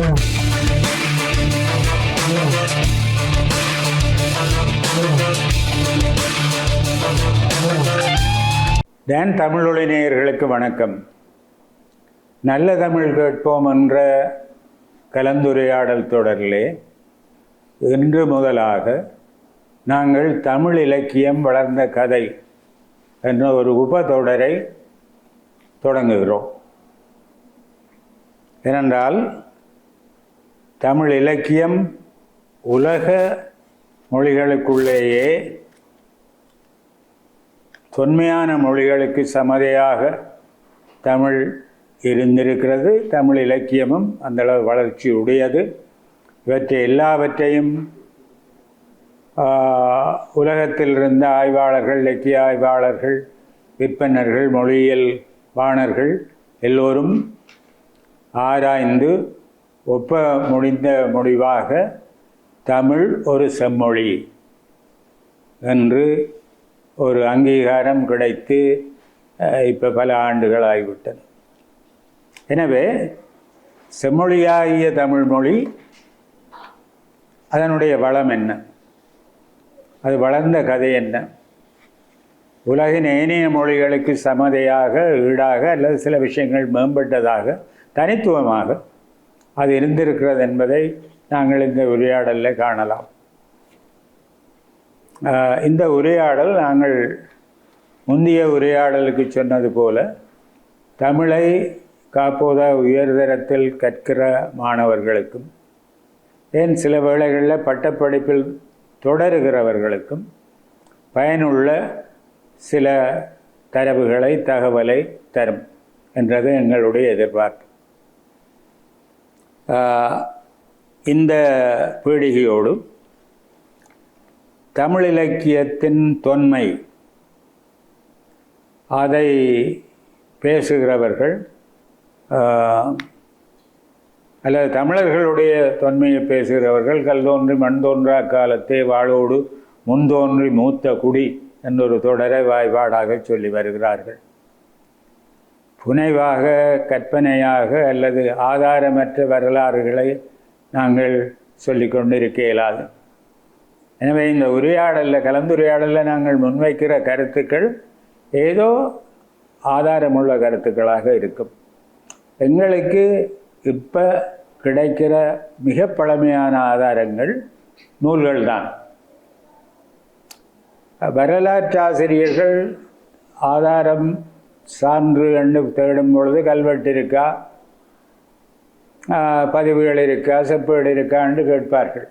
Tan தமிழொலி நேயர்களுக்கு வணக்கம். நல்ல தமிழ் கேட்போம் என்ற கலந்துரையாடல் தொடரிலே இன்று முதலாக நாங்கள் தமிழ் இலக்கியம் வளர்ந்த கதை என்ற ஒரு உபதொடரை தொடங்குகிறோம். ஏனென்றால் தமிழ் இலக்கியம் உலக மொழிகளுக்குள்ளேயே தொன்மையான மொழிகளுக்கு சமதையாக தமிழ் இருந்திருக்கிறது. தமிழ் இலக்கியமும் அந்தளவு வளர்ச்சி உடையது. இவற்றை எல்லாவற்றையும் உலகத்தில் இருந்த ஆய்வாளர்கள் இலக்கிய ஆய்வாளர்கள் விற்பனர்கள் மொழியியல் வாணர்கள் எல்லோரும் ஆராய்ந்து ஒப்ப முடிந்த முடிவாக தமிழ் ஒரு செம்மொழி என்று ஒரு அங்கீகாரம் கிடைத்து இப்போ பல ஆண்டுகள் ஆகிவிட்டது எனவே செம்மொழியாகிய தமிழ் மொழி அதனுடைய வளம் என்ன? அது வளர்ந்த கதை என்ன? உலகின் ஏனைய மொழிகளுக்கு சமதையாக ஈடாக அல்லது சில விஷயங்கள் மேம்பட்டதாக தனித்துவமாக அது இருந்திருக்கிறது என்பதை நாங்கள் இந்த உரையாடலில் காணலாம். இந்த உரையாடல் நாங்கள் முந்தைய உரையாடலுக்கு சொன்னது போல தமிழை காப்போத உயர்தரத்தில் கற்கிற மாணவர்களுக்கும் ஏன் சில வேளைகளில் பட்டப்படிப்பில் தொடருகிறவர்களுக்கும் பயனுள்ள சில தரவுகளை தகவலை தரும் என்றது எங்களுடைய எதிர்பார்ப்பு. இந்த பீடிகையோடு தமிழ் இலக்கியத்தின் தொன்மை அதை பேசுகிறவர்கள் அல்லது தமிழர்களுடைய தொன்மையை பேசுகிறவர்கள் கல் தோன்றி மண் தோன்றா காலத்தே வாழோடு முன்தோன்றி மூத்த குடி என்றொரு தொடரை வாய்ப்பாடாக சொல்லி வருகிறார்கள். புனைவாக கற்பனையாக அல்லது ஆதாரமற்ற வரலாறுகளை நாங்கள் சொல்லிக் கொண்டிருக்க இயலாது எனவே இந்த உரையாடலில் கலந்துரையாடலில் நாங்கள் முன்வைக்கிற கருத்துக்கள் ஏதோ ஆதாரமுள்ள கருத்துக்களாக இருக்கும். எங்களுக்கு இப்போ கிடைக்கிற மிக பழமையான ஆதாரங்கள் நூல்கள் தான். வரலாற்றாசிரியர்கள் ஆதாரம் சான்று கண்டு தேடும் பொழுது கல்வெட்டு இருக்கா? பதிவுகள் இருக்கா? செப்பேடு இருக்கான்னு கேட்பார்கள்.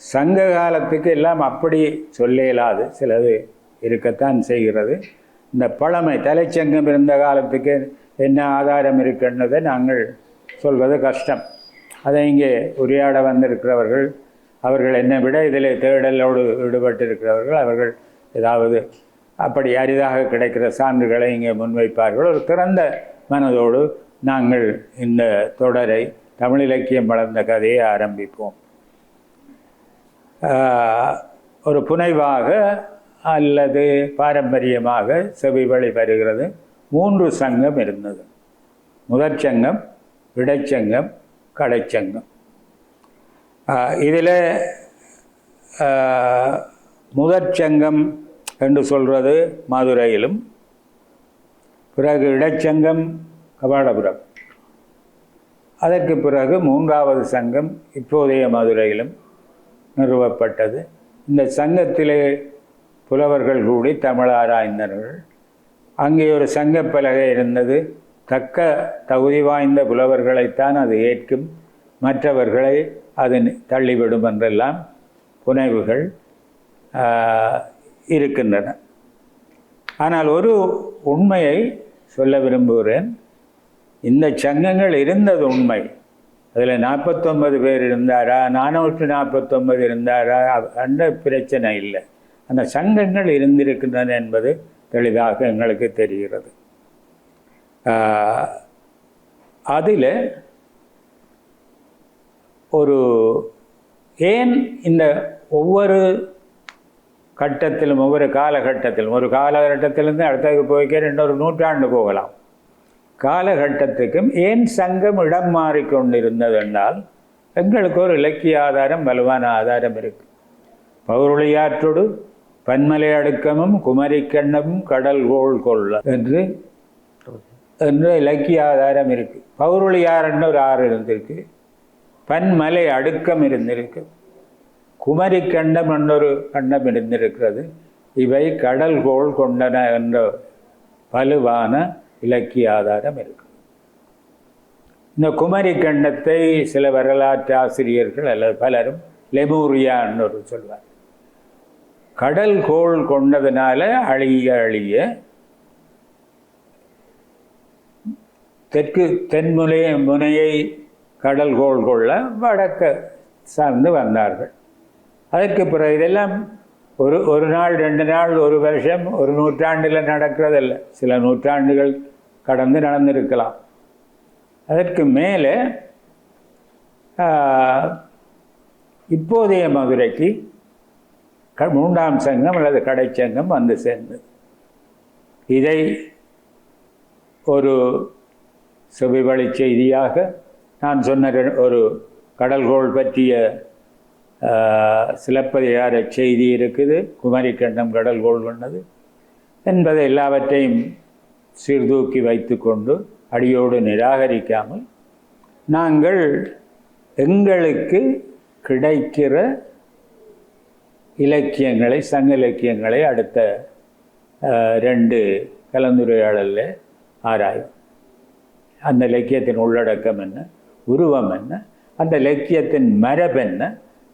சங்க காலத்துக்கு எல்லாம் அப்படி சொல்ல இயலாது சிலது இருக்கத்தான் செய்கிறது. இந்த பழமை தலைச்சங்கம் இருந்த காலத்துக்கு என்ன ஆதாரம் இருக்குன்றதை நாங்கள் சொல்வது கஷ்டம். அதை இங்கே உரையாட வந்திருக்கிறவர்கள் அவர்கள் என்னை விட இதில் தேடலோடு ஈடுபட்டிருக்கிறவர்கள் அவர்கள் ஏதாவது அப்படி அரிதாக கிடைக்கிற சான்றுகளை இங்கே முன்வைப்பார்கள். ஒரு திறந்த மனதோடு நாங்கள் இந்த தொடரை தமிழ் இலக்கியம் வளர்ந்த கதையை ஆரம்பிப்போம். ஒரு புனைவாக அல்லது பாரம்பரியமாக செவிவழி வருகிறது. மூன்று சங்கம் இருந்தது. முதற் சங்கம் இடைச்சங்கம் கடைச்சங்கம் இதில் முதற் சங்கம் என்று சொல்கிறது மதுரையிலும். பிறகு இடைச்சங்கம் கபாடபுரம். அதற்கு பிறகு மூன்றாவது சங்கம் இப்போதைய மதுரையிலும் நிறுவப்பட்டது. இந்த சங்கத்திலே புலவர்கள் கூடி தமிழாராய்ந்தர்கள் அங்கே ஒரு சங்கப்பலகை இருந்தது. தக்க தகுதி வாய்ந்த புலவர்களைத்தான் அது ஏற்கும். மற்றவர்களை அது தள்ளிவிடும் என்றெல்லாம் புனைவுகள் இருக்கின்றன. ஆனால் ஒரு உண்மையை சொல்ல விரும்புகிறேன். இந்த சங்கங்கள் இருந்தது உண்மை. அதில் நாற்பத்தொன்பது பேர் இருந்தாரா? நானூற்று நாற்பத்தொன்பது இருந்தாரா? அந்த பிரச்சனை இல்லை. அந்த சங்கங்கள் இருந்திருக்கின்றன என்பது தெளிவாக எங்களுக்கு தெரிகிறது. அதில் ஒரு ஏன் இந்த ஒவ்வொரு கட்டத்திலும் ஒவ்வொரு காலகட்டத்திலும். ஒரு காலகட்டத்திலிருந்து அடுத்தது போய்க்க இன்னொரு நூற்றாண்டு போகலாம். காலகட்டத்துக்கும் ஏன் சங்கம் இடம் மாறிக்கொண்டிருந்தது என்றால் எங்களுக்கு ஒரு இலக்கிய ஆதாரம் வலுவான ஆதாரம் இருக்கு. பௌருளியாற்றோடு பன்மலை அடுக்கமும் குமரிக்கண்ணமும் கடல் கோள் கொள்ள என்று என்று இலக்கிய ஆதாரம் இருக்குது பௌருளியாறுன்னு ஒரு ஆறு இருந்திருக்கு. பன்மலை அடுக்கம் இருந்திருக்கு. குமரிக்கண்டம் என்னொரு கண்டம் இருந்திருக்கிறது. இவை கடல் கோள் கொண்டன என்ற வலுவான இலக்கிய ஆதாரம் இருக்கு. இந்த குமரி கண்டத்தை சில வரலாற்று ஆசிரியர்கள் அல்லது பலரும் லெமூரியா ஒரு சொல்வார். கடல் கோள் கொண்டதுனால அழிய அழிய தெற்கு தென்முனை முனையை கடல் கோள் கொள்ள வடக்க சார்ந்து வந்தார்கள். அதற்கு பிறகு இதெல்லாம் ஒரு ஒரு நாள் ரெண்டு நாள் ஒரு வருஷம் ஒரு நூற்றாண்டில் நடக்கிறதில்ல. சில நூற்றாண்டுகள் கடந்து நடந்திருக்கலாம். அதற்கு மேலே இப்போதைய மதுரைக்கு க மூன்றாம் சங்கம் அல்லது கடைச்சங்கம் வந்து சேர்ந்தது. இதை ஒரு செவிவழி செய்தியாக நான் சொன்ன ஒரு கடல்கோள் பற்றிய சிலப்பதிகார செய்தி இருக்குது. குமரிக்கண்டம் கடல்கோள் கொண்டது என்பதை எல்லாவற்றையும் சீர்தூக்கி வைத்துக்கொண்டு அடியோடு நிராகரிக்காமல் நாங்கள் எங்களுக்கு கிடைக்கிற இலக்கியங்களை சங்க இலக்கியங்களை அடுத்த ரெண்டு கலந்துரையாடலில் ஆராயும் அந்த இலக்கியத்தின் உள்ளடக்கம் என்ன? உருவம் என்ன? அந்த இலக்கியத்தின் மரபென்ன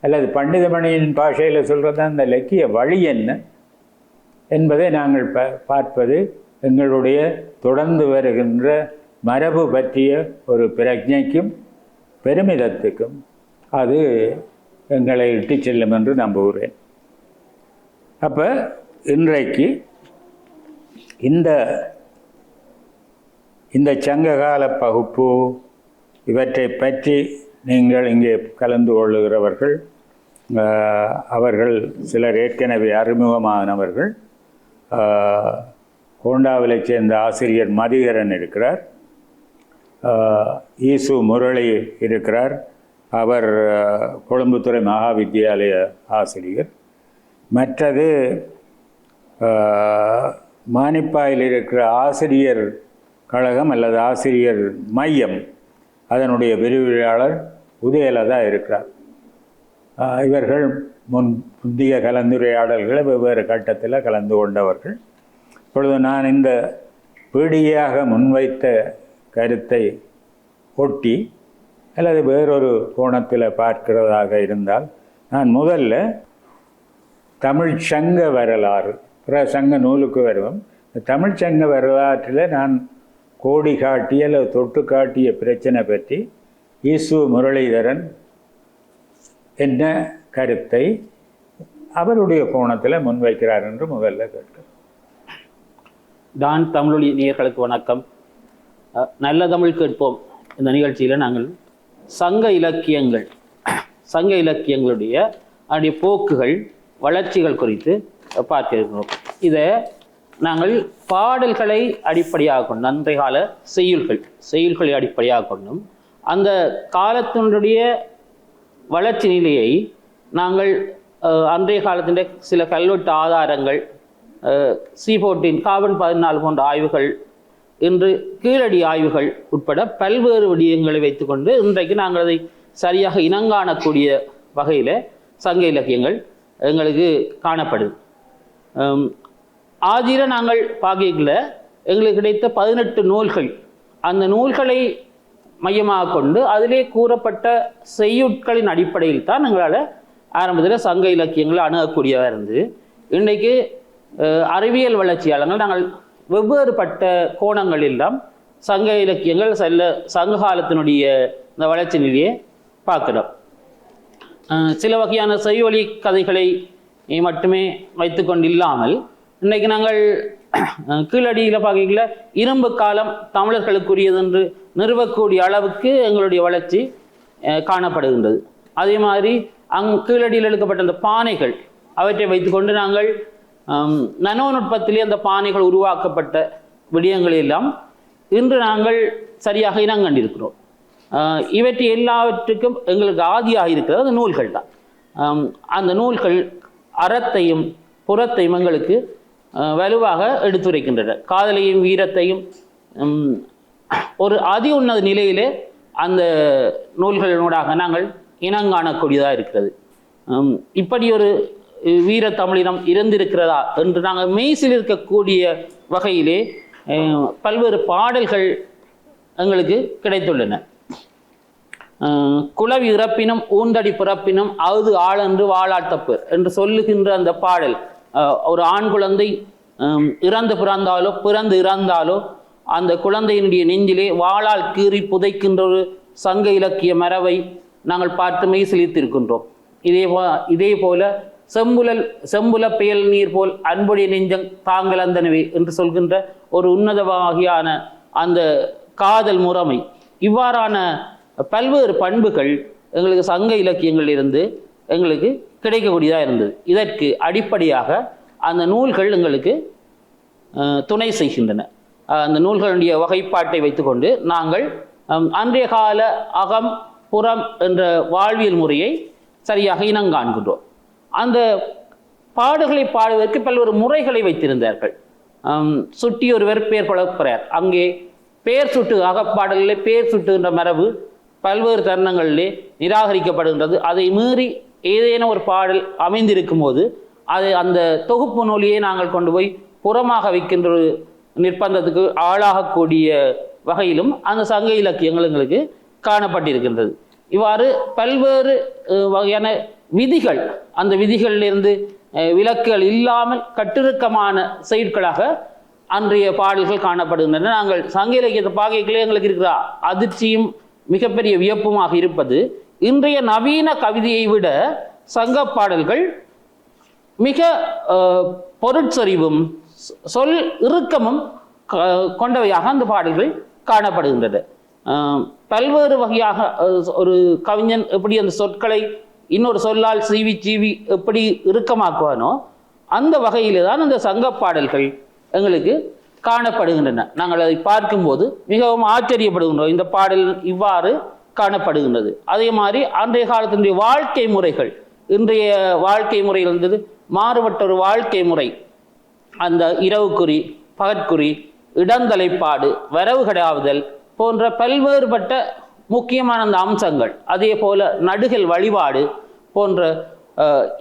அல்லது பண்டிதமணியின் பாஷையில் சொல்கிறது அந்த இலக்கிய வழி என்ன? என்பதை நாங்கள் ப பார்ப்பது எங்களுடைய தொடர்ந்து வருகின்ற மரபு பற்றிய ஒரு பிரஜைக்கும் பெருமிதத்துக்கும் அது எங்களை இட்டு செல்லும் என்று நம்புகிறேன் அப்போ இன்றைக்கு இந்த இந்த சங்ககால பகுப்பு இவற்றை பற்றி நீங்கள் இங்கே கலந்து கொள்ளுகிறவர்கள் அவர்கள் சிலர் ஏற்கனவே அறிமுகமானவர்கள். ஆஹ், சேர்ந்த ஆசிரியர் மதிகரன் இருக்கிறார். ஈசு முரளி இருக்கிறார். அவர் கொழும்புத்துறை மகா வித்தியாலய ஆசிரியர். மற்றது மானிப்பாயில் இருக்கிற ஆசிரியர் கழகம் அல்லது ஆசிரியர் மையம் அதனுடைய விரிவுரையாளர் உதயலதா இருக்கிறார். இவர்கள் முன் புதிய கலந்துரையாடல்களை வெவ்வேறு கட்டத்தில் கலந்து கொண்டவர்கள். இப்பொழுது நான் இந்த பீடியாக முன்வைத்த கருத்தை ஒட்டி அல்லது வேறொரு கோணத்தில் பார்க்கிறதாக இருந்தால் நான் முதல்ல தமிழ் சங்க வரலாறு பிற சங்க நூலுக்கு வருவோம். தமிழ் சங்க வரலாற்றில் நான் கோடி காட்டிய அல்லது தொட்டு காட்டிய பிரச்சனை பற்றி இசு முரளிதரன் என்ன கருத்தை அவருடைய கோணத்தில் முன்வைக்கிறார் என்று முதல்ல கேட்கிறேன் டான் தமிழொலி நேயர்களுக்கு வணக்கம். நல்ல தமிழ் கேட்போம். இந்த நிகழ்ச்சியில் நாங்கள் சங்க இலக்கியங்கள் சங்க இலக்கியங்களுடைய அதனுடைய போக்குகள் வளர்ச்சிகள் குறித்து பார்த்திருக்கிறோம். பார்க்க இருக்கிறோம் இதை நாங்கள் பாடல்களை அடிப்படையாக கொண்டு அன்றைய கால செய்யுள்கள் செய்யுள்களை அடிப்படையாக கொண்டும் அந்த காலத்தினுடைய வளர்ச்சி நிலையை நாங்கள் அன்றைய காலத்தின் சில கல்வெட்டு ஆதாரங்கள் சி ஃபோர்டீன் கார்பன் பதினாலு போன்ற ஆய்வுகள் இன்று கீழடி ஆய்வுகள் உட்பட பல்வேறு விடயங்களை வைத்துக்கொண்டு இன்றைக்கு நாங்கள் அதை சரியாக இனங்காணக்கூடிய வகையில் சங்க இலக்கியங்கள் எங்களுக்கு காணப்படுது. ஹம், ஆதிர நாங்கள் பாக்கியத்தில் எங்களுக்கு கிடைத்த பதினெட்டு நூல்கள். அந்த நூல்களை மையமாக கொண்டு அதிலே கூறப்பட்ட செய்யுட்களின் அடிப்படையில் தான் எங்களால் ஆரம்பத்தில் சங்க இலக்கியங்களை அணுகக்கூடியதாக இருந்து இன்றைக்கு அறிவியல் வளர்ச்சியாளர்கள் நாங்கள் வெவ்வேறுபட்ட பட்ட எல்லாம் சங்க இலக்கியங்கள் செல்ல சங்க காலத்தினுடைய இந்த வளர்ச்சி நிலையை பார்க்கிறோம். சில வகையான செய்வழி கதைகளை மட்டுமே வைத்துக்கொண்டு இல்லாமல் இன்றைக்கு நாங்கள் கீழடியில் பார்க்கல இரும்பு காலம் தமிழர்களுக்குரியது என்று நிறுவக்கூடிய அளவுக்கு எங்களுடைய வளர்ச்சி காணப்படுகின்றது. அதே மாதிரி அங் கீழடியில் எடுக்கப்பட்ட அந்த பானைகள் அவற்றை வைத்துக்கொண்டு நாங்கள் நனோ நுட்பத்திலே அந்த பானைகள் உருவாக்கப்பட்ட விடயங்களெல்லாம் இன்று நாங்கள் சரியாக இனங்கண்டிருக்கிறோம் இவற்றை எல்லாவற்றுக்கும் எங்களுக்கு ஆதியாக இருக்கிறது அந்த நூல்கள் தான். அந்த நூல்கள் அறத்தையும் புறத்தையும் எங்களுக்கு வலுவாக எடுத்துரைக்கின்றன காதலையும் வீரத்தையும் ஒரு அதி உன்னத நிலையிலே அந்த நூல்களினூடாக நாங்கள் இனங்காணக்கூடியதாக இருக்கிறது. இப்படி ஒரு வீர தமிழினம் இருந்திருக்கிறதா என்று நாங்கள் மெய்சில் இருக்கக்கூடிய வகையிலே பல்வேறு பாடல்கள் எங்களுக்கு கிடைத்துள்ளன. குளவி இறப்பினும் ஊந்தடி பிறப்பினும் அவது ஆளென்று வாழாட்டப்பு என்று சொல்லுகின்ற அந்த பாடல் ஒரு ஆண் குழந்தை இறந்து பிறந்தாலோ பிறந்து இறந்தாலோ அந்த குழந்தையினுடைய நெஞ்சிலே வாளால் கீறி புதைக்கின்ற ஒரு சங்க இலக்கிய மரபை நாங்கள் பார்த்து மெய்சிலித்திருக்கின்றோம். இதே போ இதே போல செம்புலல் செம்புல பெயல் நீர் போல் அன்புடைய நெஞ்சம் தாங்கள் அந்தனவே என்று சொல்கின்ற ஒரு உன்னத வகையான அந்த காதல் முறைமை. இவ்வாறான பல்வேறு பண்புகள் எங்களுக்கு சங்க இலக்கியங்களிலிருந்து எங்களுக்கு கிடைக்கக்கூடியதாக இருந்தது. இதற்கு அடிப்படையாக அந்த நூல்கள் எங்களுக்கு துணை செய்கின்றன. அந்த நூல்களுடைய வகைப்பாட்டை வைத்துக்கொண்டு நாங்கள் அன்றைய கால அகம் புறம் என்ற வாழ்வியல் முறையை சரியாக இனங்காண்கின்றோம் அந்த பாடுகளை பாடுவதற்கு பல்வேறு முறைகளை வைத்திருந்தார்கள். சுட்டி ஒருவர் பேர் குழப்பறார் அங்கே பேர் சுட்டு அகப்பாடலிலே பேர் சுட்டுகின்ற மரபு பல்வேறு தருணங்களிலே நிராகரிக்கப்படுகின்றது. அதை மீறி ஏதேனும் ஒரு பாடல் அமைந்திருக்கும் போது அது அந்த தொகுப்பு நூலியை நாங்கள் கொண்டு போய் புறமாக வைக்கின்ற ஒரு நிர்பந்தத்துக்கு ஆளாகக்கூடிய வகையிலும் அந்த சங்க இலக்கியங்கள் எங்களுக்கு காணப்பட்டிருக்கின்றது. இவ்வாறு பல்வேறு வகையான விதிகள் அந்த விதிகளிலிருந்து விலக்குகள் இல்லாமல் கட்டிருக்கமான செயற்களாக அன்றைய பாடல்கள் காணப்படுகின்றன. நாங்கள் சங்க இலக்கியத்தை பார்க்கல எங்களுக்கு இருக்கிற அதிர்ச்சியும் மிகப்பெரிய வியப்புமாக இருப்பது இன்றைய நவீன கவிதையை விட சங்க பாடல்கள் மிக பொருட்சரிவும் சொ- சொல் இறுக்கமும் க- கொண்டவையாக அந்த பாடல்கள் காணப்படுகின்றது. பல்வேறு வகையாக ஒரு கவிஞன் எப்படி அந்த சொற்களை இன்னொரு சொல்லால் சீவி சீவி எப்படி இறுக்கமாக்குவானோ அந்த வகையில் தான் அந்த சங்க பாடல்கள் எங்களுக்கு காணப்படுகின்றன. நாங்கள் அதை பார்க்கும்போது மிகவும் ஆச்சரியப்படுகின்றோம். இந்த பாடல் இவ்வாறு காணப்படுகின்றது. அதே மாதிரி அன்றைய காலத்தினுடைய வாழ்க்கை முறைகள் இன்றைய வாழ்க்கை முறையில் இருந்தது மாறுபட்ட ஒரு வாழ்க்கை முறை. அந்த இரவுக்குறி பகற்குறி இடந்தலைப்பாடு வரவு கடாவுதல் போன்ற பல்வேறுபட்ட முக்கியமான அந்த அம்சங்கள் அதே போல நடுகள் வழிபாடு போன்ற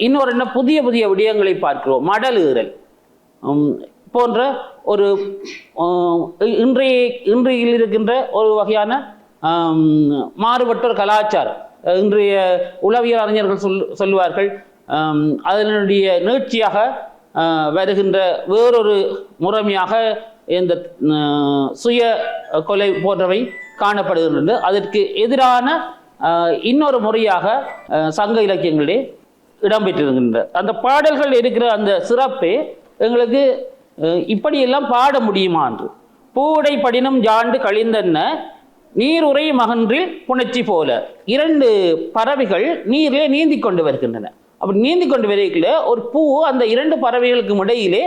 இன்னொரு என்ன புதிய புதிய விடயங்களை பார்க்கிறோம். மடலுகிறல் போன்ற ஒரு இன்றைய இன்றையில் இருக்கின்ற ஒரு வகையான மாறுபட்ட ஒரு கலாச்சாரம். இன்றைய உளவியல் அறிஞர்கள் சொல் சொல்லுவார்கள் அதனுடைய நீட்சியாக வருகின்ற வேறொரு முறைமையாக இந்த சுய கொலை போன்றவை காணப்படுகின்றது அதற்கு எதிரான இன்னொரு முறையாக சங்க இலக்கியங்களிலே இடம்பெற்றிருக்கின்ற அந்த பாடல்கள் இருக்கிற அந்த சிறப்பே எங்களுக்கு இப்படியெல்லாம் பாட முடியுமா என்று. பூடை படினம் ஜாண்டு கழிந்தன்ன நீருரை மகன்றில் புணர்ச்சி போல. இரண்டு பறவைகள் நீரிலே நீந்தி கொண்டு வருகின்றன. அப்படி நீந்தி கொண்டு வருகிற ஒரு பூ அந்த இரண்டு பறவைகளுக்கும் இடையிலே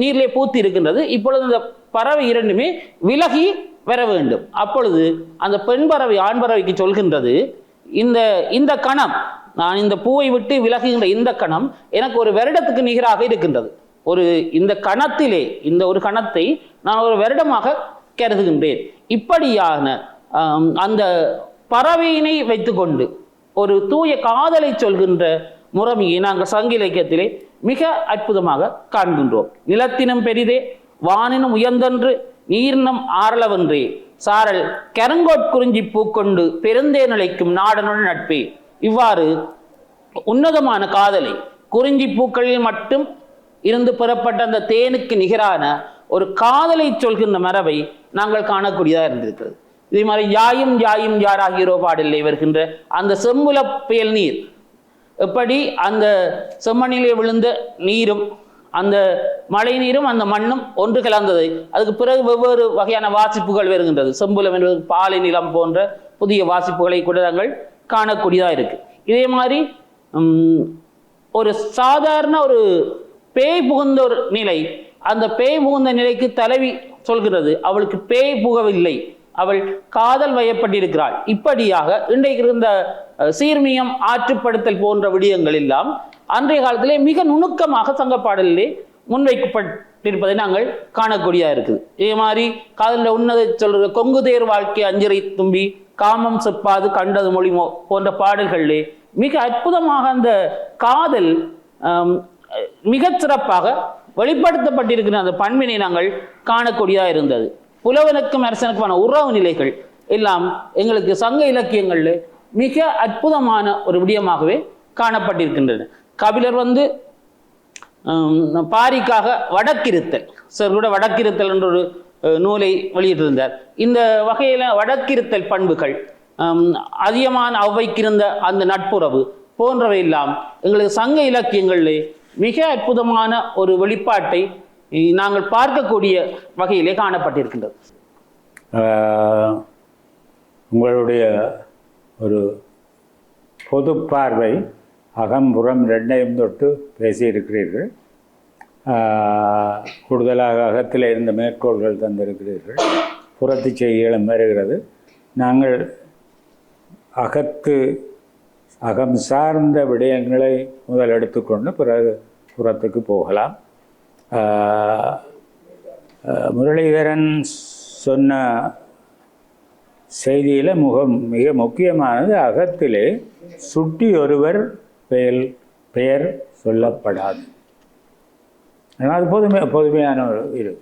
நீரிலே பூத்து இருக்கின்றது இப்பொழுது அந்த பறவை இரண்டுமே விலகி வர வேண்டும். அப்பொழுது அந்த பெண் பறவை ஆண் பறவைக்கு சொல்கின்றது இந்த இந்த கணம் நான் இந்த பூவை விட்டு விலகுகின்ற இந்த கணம் எனக்கு ஒரு வருடத்துக்கு நிகராக இருக்கின்றது. ஒரு இந்த கணத்திலே இந்த ஒரு கணத்தை நான் ஒரு வருடமாக கருதுகின்றேன். இப்படியான அந்த பறவையினை வைத்துக்கொண்டு ஒரு தூய காதலை சொல்கின்ற முறைமையை நாங்கள் சங்க இலக்கியத்திலே மிக அற்புதமாக காண்கின்றோம். நிலத்தினும் பெரிதே வானினும் உயர்ந்தன்று நீரினும் ஆரளவன்றே சாரல் கரங்கோட்குறிஞ்சி பூக்கொண்டு பெருந்தே நிலைக்கும் நாடனுடன் நட்பே. இவ்வாறு உன்னதமான காதலை குறிஞ்சி பூக்களில் மட்டும் இருந்து பெறப்பட்ட அந்த தேனுக்கு நிகரான ஒரு காதலை சொல்கின்ற மரபை நாங்கள் காணக்கூடியதாக இருந்திருக்கிறது. இதே மாதிரி யாயும் யாயும் யாராகிறோ பாடலில் வருகின்ற அந்த செம்புல புயல் நீர். எப்படி அந்த செம்மண்ணிலே விழுந்த நீரும் அந்த மழை நீரும் அந்த மண்ணும் ஒன்று கலந்தது. அதுக்கு பிறகு வெவ்வேறு வகையான வாசிப்புகள் வருகின்றது. செம்புலம் என்பது பாலை நிலம் போன்ற புதிய வாசிப்புகளை கூட நாங்கள் காணக்கூடியதாக இருக்கு. இதே மாதிரி ஒரு சாதாரண ஒரு பேய் புகுந்த ஒரு நிலை அந்த பேய் முகுந்த நிலைக்கு தலைவி சொல்கிறது அவளுக்கு பேய் புகவில்லை. அவள் காதல் வயப்பட்டிருக்கிறாள். இப்படியாக இன்றைக்கு இருந்த சீர்மியம் ஆற்றுப்படுத்தல் போன்ற விடயங்கள் எல்லாம் அன்றைய காலத்திலே மிக நுணுக்கமாக சங்க பாடலிலே முன்வைக்கப்பட்டிருப்பதை நாங்கள் காணக்கூடியா இருக்குது. இதே மாதிரி காதலில் உன்னதை சொல்ற கொங்கு தேர் வாழ்க்கை அஞ்சரை தும்பி காமம் செப்பாது கண்டது மொழிமோ போன்ற பாடல்களிலே மிக அற்புதமாக அந்த காதல் மிகச் சிறப்பாக வெளிப்படுத்தப்பட்டிருக்கிற அந்த பண்பினை நாங்கள் காணக்கூடியதாக இருந்தது. புலவனுக்கும் அரசனுக்குமான உறவு நிலைகள் எல்லாம் எங்களுக்கு சங்க இலக்கியங்களில் மிக அற்புதமான ஒரு விடயமாகவே காணப்பட்டிருக்கின்றன. கபிலர் வந்து பாரிக்காக வடக்கிருத்தல் சார் கூட வடக்கிருத்தல் என்ற ஒரு நூலை வெளியிட்டிருந்தார். இந்த வகையில் வடக்கிருத்தல் பண்புகள் அதிகமான அவ்வைக்கிருந்த அந்த நட்புறவு போன்றவை எல்லாம் எங்களுக்கு சங்க இலக்கியங்களிலே மிக அற்புதமான ஒரு வெளிப்பாட்டை நாங்கள் பார்க்கக்கூடிய வகையிலே காணப்பட்டிருக்கின்றது. உங்களுடைய ஒரு பொது பார்வை அகம்புறம் ரெண்டையும் தொட்டு பேசியிருக்கிறீர்கள். கூடுதலாக அகத்தில் இருந்த மேற்கோள்கள் தந்திருக்கிறீர்கள். புறத்து செய்திகளும் வருகிறது. நாங்கள் அகத்து அகம் சார்ந்த விடயங்களை முதல் எடுத்துக்கொண்டு பிறகு புறத்துக்கு போகலாம். முரளிதரன் சொன்ன செய்தியில் முகம் மிக முக்கியமானது. அகத்திலே சுட்டி ஒருவர் பெயர் பெயர் சொல்லப்படாது. ஆனால் அது பொதுமை பொதுமையான ஒரு இது.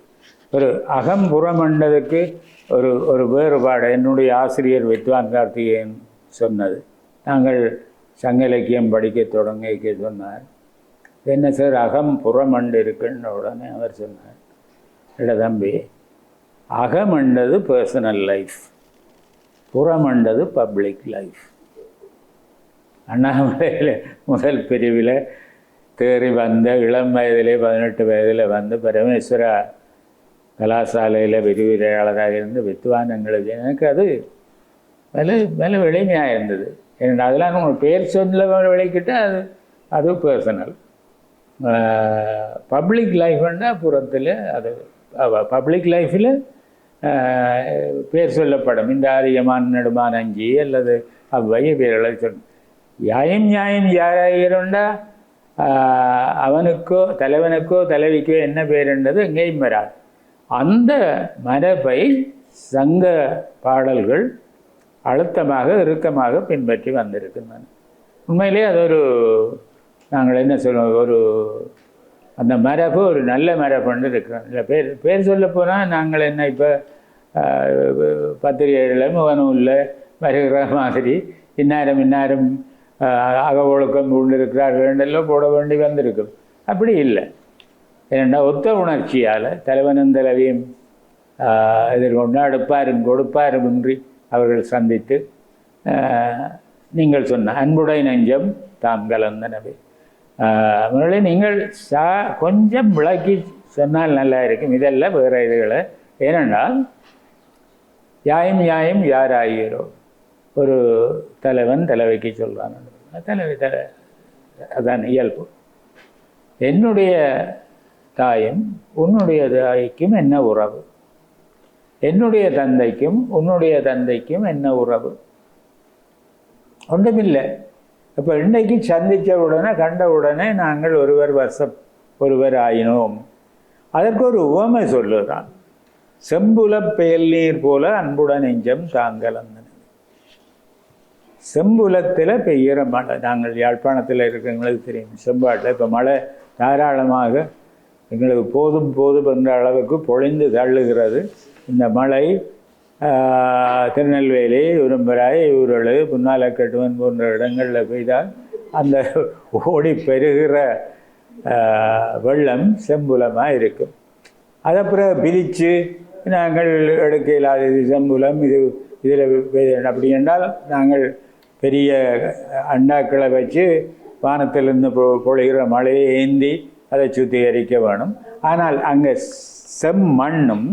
ஒரு அகம் புறமண்டதுக்கு ஒரு ஒரு வேறுபாடு. என்னுடைய ஆசிரியர் வித்வான் கார்த்திகேயன் சொன்னது. நாங்கள் சங்க இலக்கியம் படிக்க தொடங்க சொன்னார். என்ன சார் அகம் புறமண்டு இருக்குன்னு உடனே அவர் சொன்னார். இட தம்பி அகமண்டது பர்சனல் லைஃப் புறமண்டது பப்ளிக் லைஃப் அண்ணாமலையில் முதல் பிரிவில் தேறி வந்த இளம் வயதிலே பதினெட்டு வயதில் வந்து பரமேஸ்வரா கலாசாலையில் விரிவுரையாளராக இருந்து வித்வானங்களுக்கு எனக்கு அது வலு வலு எளிமையாக இருந்தது. ஏன்னா அதெல்லாம் உங்களுக்கு பேர் சொல்ல விளக்கிட்டால் அது அது பர்சனல் பப்ளிக் லைஃப்னா புறத்தில் அது பப்ளிக் லைஃப்பில் பேர் சொல்லப்படும். இந்த ஆரியமான் நெடுமான் அஞ்சி அல்லது அவ்வைய பேர்களை சொல் யாயும் நியாயம் யாராயிருண்டா? அவனுக்கோ தலைவனுக்கோ தலைவிக்கோ என்ன பேருன்றது எங்கேயும் வராது. அந்த மரபை சங்க பாடல்கள் அழுத்தமாக இறுக்கமாக பின்பற்றி வந்திருக்கின்றன. உண்மையிலே அது ஒரு நாங்கள் என்ன சொல்லுவோம் ஒரு அந்த மரபு ஒரு நல்ல மரபுன்னு இருக்கிறோம் இல்லை பேர் பேர் சொல்ல போனால் நாங்கள் என்ன இப்போ பத்திரிகைகளில் முகநூலில் வருகிற மாதிரி இன்னாரம் இன்னாரம் அக ஒழுக்கம் கொண்டிருக்கிறார்கள் எல்லாம் போட வேண்டி வந்திருக்கும். அப்படி இல்லை. ஏனென்றால் ஒத்த உணர்ச்சியால் தலைவனும் தலைவியும் எதிர்கொண்டு அடுப்பாரும் கொடுப்பாரும் இன்றி அவர்கள் சந்தித்து நீங்கள் சொன்ன அன்புடை நெஞ்சம் தாம் கலந்தனவே முன்னாடி நீங்கள் சா கொஞ்சம் விளக்கி சொன்னால் நல்லா இருக்கும். இதெல்லாம் வேறு இதுகளை. ஏனென்றால் யாயும் யாயும் யார் ஆகியரோ ஒரு தலைவன் தலைவைக்கு சொல்கிறான் தலைவி தலை அதான் இயல்பு. என்னுடைய தாயும் உன்னுடைய தாய்க்கும் என்ன உறவு? என்னுடைய தந்தைக்கும் உன்னுடைய தந்தைக்கும் என்ன உறவு? ஒன்றுமில்லை. இப்போ இன்றைக்கு சந்தித்த உடனே கண்ட உடனே நாங்கள் ஒருவர் வருஷம் ஒருவர் ஆயினோம். அதற்கு ஒரு உவமை சொல்லுதான். செம்புல பெயல் நீர் போல அன்புடன் நெஞ்சம் அந்த செம்புலத்தில் பெய்கிற மழை நாங்கள் யாழ்ப்பாணத்தில் இருக்கிறவங்களுக்கு தெரியும். செம்பாட்டில் இப்போ மழை தாராளமாக எங்களுக்கு போதும் போதும் என்ற அளவுக்கு பொழிந்து தள்ளுகிறது. இந்த மழை திருநெல்வேலி உரும்பராய் ஊரழு புன்னாலக்கட்டுவன் போன்ற இடங்களில் பெய்தால் அந்த ஓடி பெருகிற வெள்ளம் செம்புலமாக இருக்கும். அதை பிறகு பிரித்து நாங்கள் எடுக்க இல்லாத இது செம்புலம் இது இதில் அப்படி என்றால் நாங்கள் பெரிய அண்டாக்களை வச்சு வானத்திலிருந்து பொ பொழிகிற மழையை ஏந்தி அதை சுத்திகரிக்க வேணும். ஆனால் அங்கே செம்மண்ணும்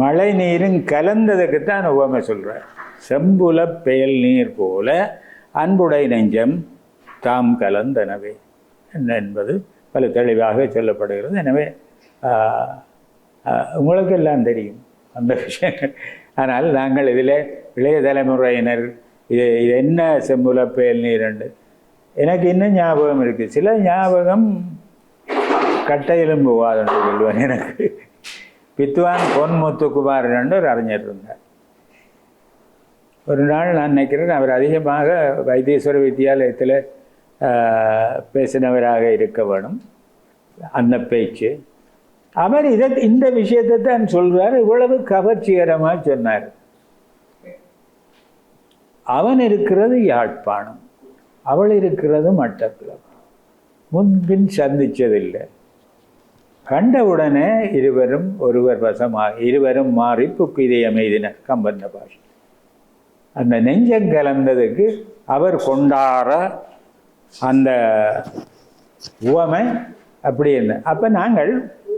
மழை நீரும் கலந்ததுக்கு தான் உவமை சொல்கிறார் செம்புல பெயல் நீர் போல அன்புடை நெஞ்சம் தாம் கலந்தனவே. என்பது பல தெளிவாக சொல்லப்படுகிறது. எனவே உங்களுக்கு எல்லாம் தெரியும் அந்த விஷயங்கள். ஆனால் நாங்கள் இதில் இளைய தலைமுறையினர் இது இது என்ன செம்புலப்பேல் நீரண்டு எனக்கு இன்னும் ஞாபகம் இருக்குது சில ஞாபகம் கட்டையிலும் போகாதுன்னு சொல்லுவேன் எனக்கு. வித்வான் பொன் முத்துக்குமார் என்று ஒரு அறிஞர் இருந்தார். ஒரு நாள் நான் நினைக்கிறேன் அவர் அதிகமாக வைத்தீஸ்வர வித்தியாலயத்தில் ஆஹ், பேசினவராக இருக்க வேணும். அந்த பேச்சு. அவர் இதை இந்த விஷயத்தை தான் சொல்வார் இவ்வளவு கவர்ச்சிகரமாக சொன்னார். அவன் இருக்கிறது யாழ்ப்பாணம். அவள் இருக்கிறது மட்டக்குளம் முன்பின் சந்திச்சதில்லை. கண்டவுடனே இருவரும் ஒருவர் வசமாக இருவரும் மாறி புக்கிதை அமைதினர் கம்பந்த பாஷை. அந்த நெஞ்சம் கலந்ததுக்கு அவர் கொண்டாட அந்த உவமை அப்படி இருந்தேன் அப்போ நாங்கள்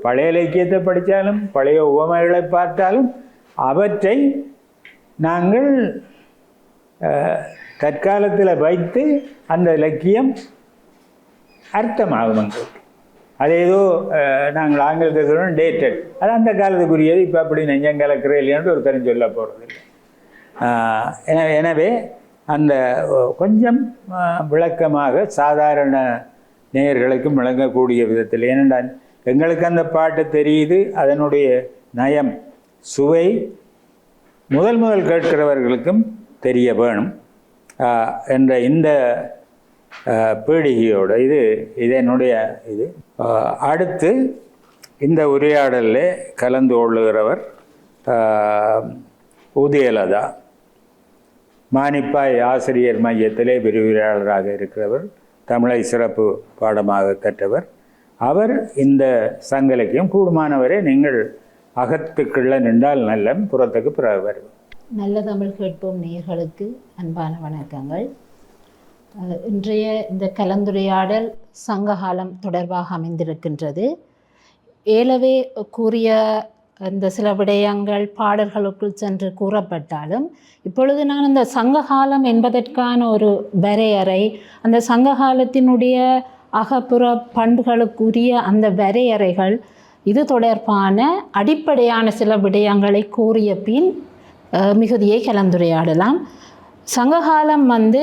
பழைய இலக்கியத்தை படித்தாலும் பழைய உவமைகளை பார்த்தாலும் அவற்றை நாங்கள் தற்காலத்தில் வைத்து அந்த இலக்கியம் அர்த்தமாகும் எங்களுக்கு. அது ஏதோ நாங்கள் ஆங்கிலத்தில் சொல்லணும் டேட்டட் அது அந்த காலத்துக்குரியது இப்போ அப்படி நெஞ்சம் கலக்கிற இல்லையான்னு ஒரு தரம் சொல்ல போகிறது எனவே அந்த கொஞ்சம் விளக்கமாக சாதாரண நேயர்களுக்கும் விளங்கக்கூடிய விதத்தில். ஏனென்றால் எங்களுக்கு அந்த பாட்டு தெரியுது அதனுடைய நயம் சுவை முதல் முதல் கேட்கிறவர்களுக்கும் தெரிய வேணும். என்ற இந்த பீடிகையோட இது இது என்னுடைய இது. அடுத்து இந்த உரையாடலில் கலந்து கொள்ளுகிறவர் உதயலதா. மானிப்பாய் ஆசிரியர் மையத்திலே விரிவுரையாளராக இருக்கிறவர் தமிழை சிறப்பு பாடமாக கற்றவர். அவர் இந்த சங்கலக்கியம் கூடுமானவரை நீங்கள் அகத்துக்குள்ள நின்றால் நல்ல புறத்துக்கு பிறகு வருவோம் நல்ல தமிழ் கேட்போம் நேர்களுக்கு அன்பான வணக்கங்கள். இன்றைய இந்த கலந்துரையாடல் சங்ககாலம் தொடர்பாக அமைந்திருக்கின்றது. ஏலவே கூறிய இந்த சில விடயங்கள் பாடல்களுக்குள் சென்று கூறப்பட்டாலும் இப்பொழுது நான் இந்த சங்ககாலம் என்பதற்கான ஒரு வரையறை அந்த சங்ககாலத்தினுடைய அகப்புற பண்புகளுக்குரிய அந்த வரையறைகள் இது தொடர்பான அடிப்படையான சில விடயங்களை கூறிய பின் மிகுதியை கலந்துரையாடலாம். சங்ககாலம் வந்து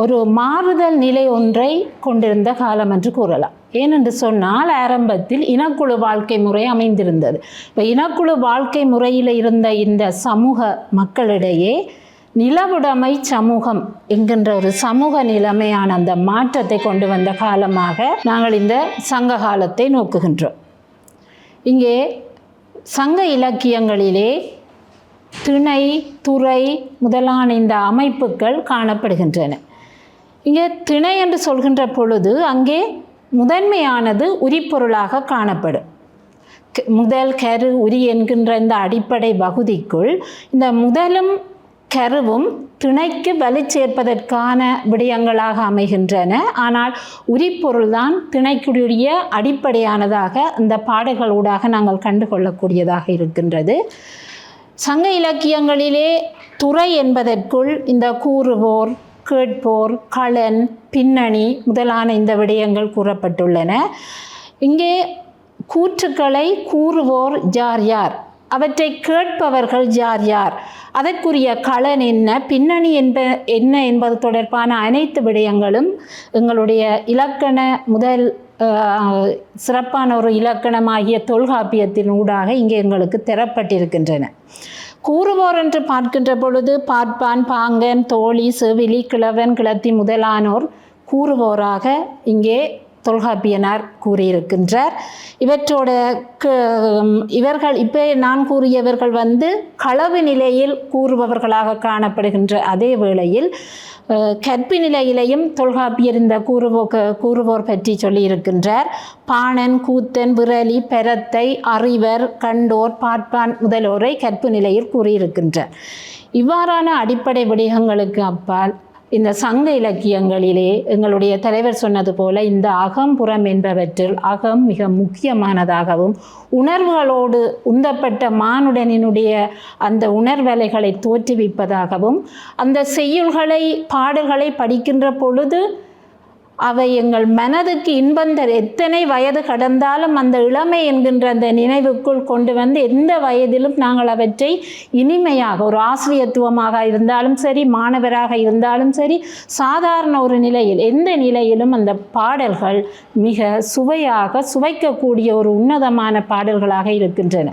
ஒரு மாறுதல் நிலை ஒன்றை கொண்டிருந்த காலம் என்று கூறலாம். ஏனென்று சொன்னால் ஆரம்பத்தில் இனக்குழு வாழ்க்கை முறை அமைந்திருந்தது. இப்போ இனக்குழு வாழ்க்கை முறையில் இருந்த இந்த சமூக மக்களிடையே நிலவுடைமை சமூகம் என்கின்ற ஒரு சமூக நிலைமையான அந்த மாற்றத்தை கொண்டு வந்த காலமாக நாங்கள் இந்த சங்க காலத்தை நோக்குகின்றோம். இங்கே சங்க இலக்கியங்களிலே திணை துறை முதலான இந்த அமைப்புகள் காணப்படுகின்றன. இங்கே திணை என்று சொல்கின்ற பொழுது அங்கே முதன்மையானது உரிப்பொருளாக காணப்படும். முதல் கரு உரி என்கின்ற இந்த அடிப்படை பகுதிக்குள் இந்த முதலும் கருவும் திணைக்கு வலு சேர்ப்பதற்கான விடயங்களாக அமைகின்றன. ஆனால் உரிப்பொருள்தான் திணைக்குரிய அடிப்படையானதாக இந்த பாடல்களூடாக நாங்கள் கண்டுகொள்ளக்கூடியதாக இருக்கின்றது. சங்க இலக்கியங்களிலே துறை என்பதற்குள் இந்த கூறுவோர் கேட்போர் களன் பின்னணி முதலான இந்த விடயங்கள் கூறப்பட்டுள்ளன. இங்கே கூற்றுக்களை கூறுவோர் யார் யார்? அவற்றை கேட்பவர்கள் யார் யார்? அதற்குரிய களன் என்ன பின்னணி என்ப என்ன என்பது தொடர்பான அனைத்து விடயங்களும் எங்களுடைய இலக்கண முதல் சிறப்பான ஒரு இலக்கணமாகிய தொல்காப்பியத்தின் ஊடாக இங்கே எங்களுக்கு தரப்பட்டிருக்கின்றன. கூறுவோர் என்று பார்க்கின்ற பொழுது பார்ப்பான் பாங்கன் தோழி செவிலி கிழவன் கிளத்தி முதலானோர் கூறுவோராக இங்கே தொல்காப்பியனார் கூறியிருக்கின்றார். இவற்றோட க- இவர்கள் இப்போ நான் கூறியவர்கள் வந்து களவு நிலையில் கூறுபவர்களாக காணப்படுகின்ற அதே வேளையில் கற்பி நிலையிலையும் தொல்காப்பியர் இந்த கூறுவோ கூறுவோர் பற்றி சொல்லியிருக்கின்றார். பாணன் கூத்தன் விரலி பெரத்தை அறிவர் கண்டோர் பார்ப்பான் முதலோரை கற்பு நிலையில் கூறியிருக்கின்றார். இவ்வாறான அடிப்படை விடயங்களுக்கு அப்பால் இந்த சங்க இலக்கியங்களிலே எங்களுடைய தலைவர் சொன்னது போல இந்த அகம் புறம் என்பவற்றில் அகம் மிக முக்கியமானதாகவும் உணர்வுகளோடு உந்தப்பட்ட மானுடனினுடைய அந்த உணர்வலைகளை தோற்றுவிப்பதாகவும் அந்த செய்யுள்களை பாடல்களை படிக்கின்ற பொழுது அவை எங்கள் மனதுக்கு இன்பந்தர். எத்தனை வயது கடந்தாலும் அந்த இளமை என்கின்ற அந்த நினைவுக்குள் கொண்டு வந்து எந்த வயதிலும் நாங்கள் அவற்றை இனிமையாக ஒரு ஆசிரியத்துவமாக இருந்தாலும் சரி மாணவராக இருந்தாலும் சரி சாதாரண ஒரு நிலையில் எந்த நிலையிலும் அந்த பாடல்கள் மிக சுவையாக சுவைக்கக்கூடிய ஒரு உன்னதமான பாடல்களாக இருக்கின்றன.